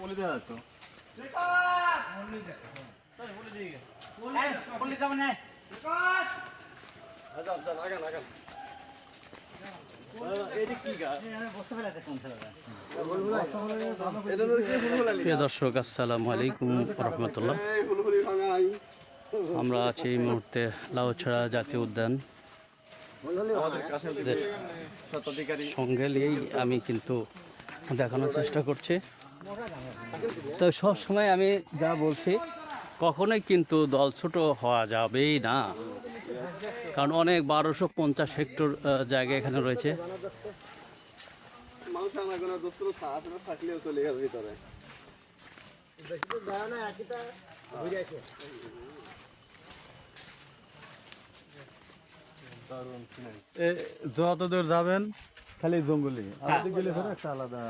বলে দেওয়া তো। প্রিয় দর্শক, আসসালামু আলাইকুম রহমতুল্লাহ আমরা আছি এই মুহূর্তে লাউছড়া জাতীয় উদ্যান। সঙ্গে নিয়েই আমি কিন্তু দেখানোর চেষ্টা করছি। তো সবসময় আমি যা বলছি, কখনোই কিন্তু দল ছোট হওয়া যাবেই না। কারণ অনেক বারোশো পঞ্চাশ হেক্টর জায়গা এখানে রয়েছে। যতদূর যাবেন খালি জঙ্গলি। একটা আলাদা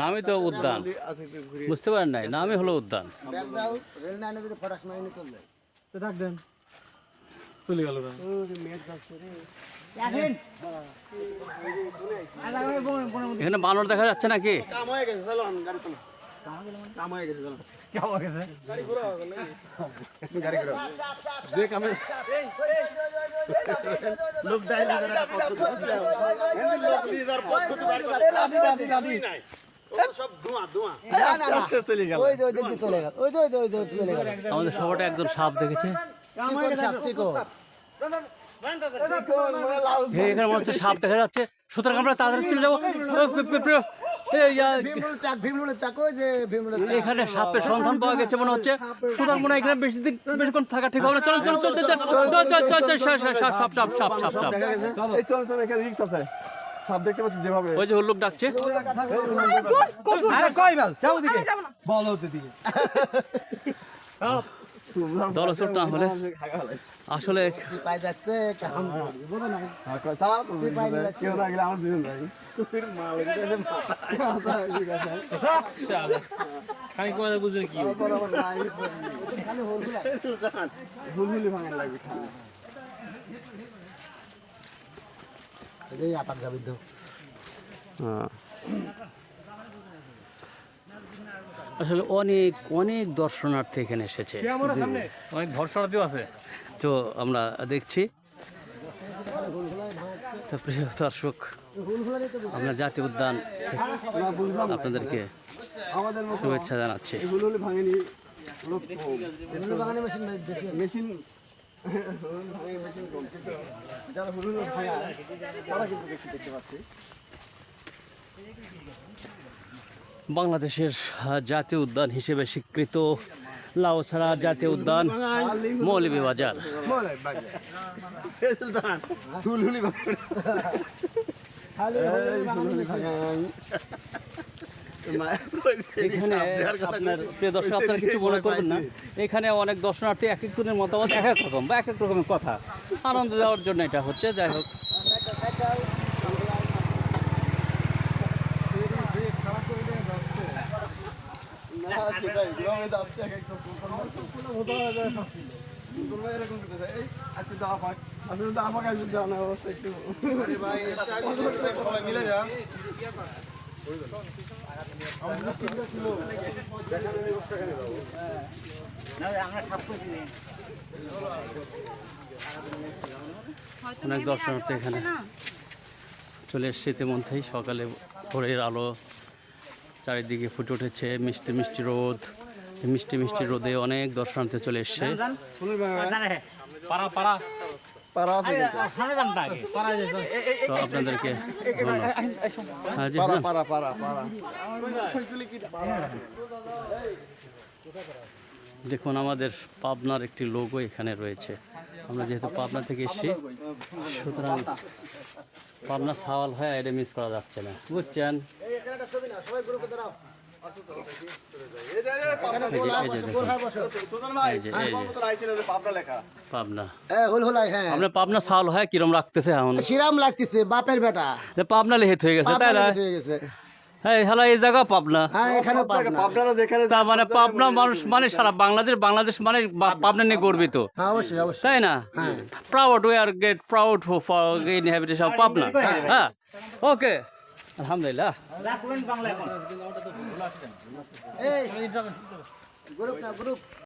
নামই তো উদ্যান। বুঝতে পারেন নাই? নামই হলো উদ্যান। তো ডাক দেন। চলে গেল এখানে বানর দেখা যাচ্ছে নাকি? আমাদের সবটা একজন সাপ দেখেছে। সাপ দেখা যাচ্ছে। সুতরাং আমরা তাড়াতাড়ি চলে যাব। এখানে সাপের সন্ধান পাওয়া গেছে মনে হচ্ছে সুতরাং মনে হয় এখানে বেশি দিন বেশিক্ষণ থাকা ঠিক হবে না চল চল চল চল চল চল চল চল চল সাপ সাপ সাপ সাপ সাপ সাপ সাপ এই চল চল এখানে রিক্স আছে সাপ দেখতে পাচ্ছি যেভাবে ওই যে হুল্লুক ডাকছে দলচোট না হলে আসলে খাই কোয়া বুঝুন কি হ্যাঁ। আসলে অনেক অনেক দর্শনার্থী এখানে এসেছে। অনেক দর্শনার্থীও আছে। তো আমরা দেখছি। প্রিয় দর্শক আমরা জাতীয় উদ্যান আপনাদেরকে শুভেচ্ছা জানাচ্ছি। মেশিন বাংলাদেশের জাতীয় উদ্যান হিসেবে স্বীকৃত। লাউছড়া জাতীয় উদ্যান মৌলভীবাজার। এখানে মনে না। এখানে অনেক দর্শনার্থী এক একজনের মতামত, এক এক রকম বা এক এক রকমের কথা। আনন্দ দেওয়ার জন্য এটা হচ্ছে, যাই হোক না সেটাই গ্রামে যাচ্ছে এক একটা ফুলকল এরকম করতেছে এই আজকে দা পাক আসলে দা পাক আসলে দাও না অবস্থা একটু আরে ভাই সবাই অনেক দর্শনার্থী এখানে। চলে এসছে ইতিমধ্যেই। সকালে ভোরের আলো চারিদিকে ফুটে উঠেছে মিষ্টি মিষ্টি রোদ মিষ্টি মিষ্টি রোদে অনেক দর্শনার্থী চলে এসছে। তো আপনাদেরকে হ্যাঁ দেখুন আমাদের পাবনার একটি লোগো এখানে রয়েছে। আমরা যেহেতু পাবনা থেকে এসেছি সুতরাং পাবনা সাওয়াল হয় এটা মিস করা যাচ্ছে না। বুঝছেন? পাবনা হ্যাঁ। হয় কিরম রাখতেছে এখন? শিরাম লাগতেছে বাপের বেটা। পাবনা লেহিত হয়ে গেছে তাই না? হয়ে গেছে। হ্যাঁ হ্যালো এই জায়গা পাবনা। হ্যাঁ এখানে পাবনা। যেখানে তা মানে পাবনা মানুষ মানে সারা বাংলাদেশ বাংলাদেশ মানে পাবনা। নিয়ে গর্বিত। অবশ্যই অবশ্যই। তাই না? Proud we are get proud for inhabitation Pabna হ্যাঁ ওকে আলহামদুলিল্লাহ এই গ্রুপ না গ্রুপ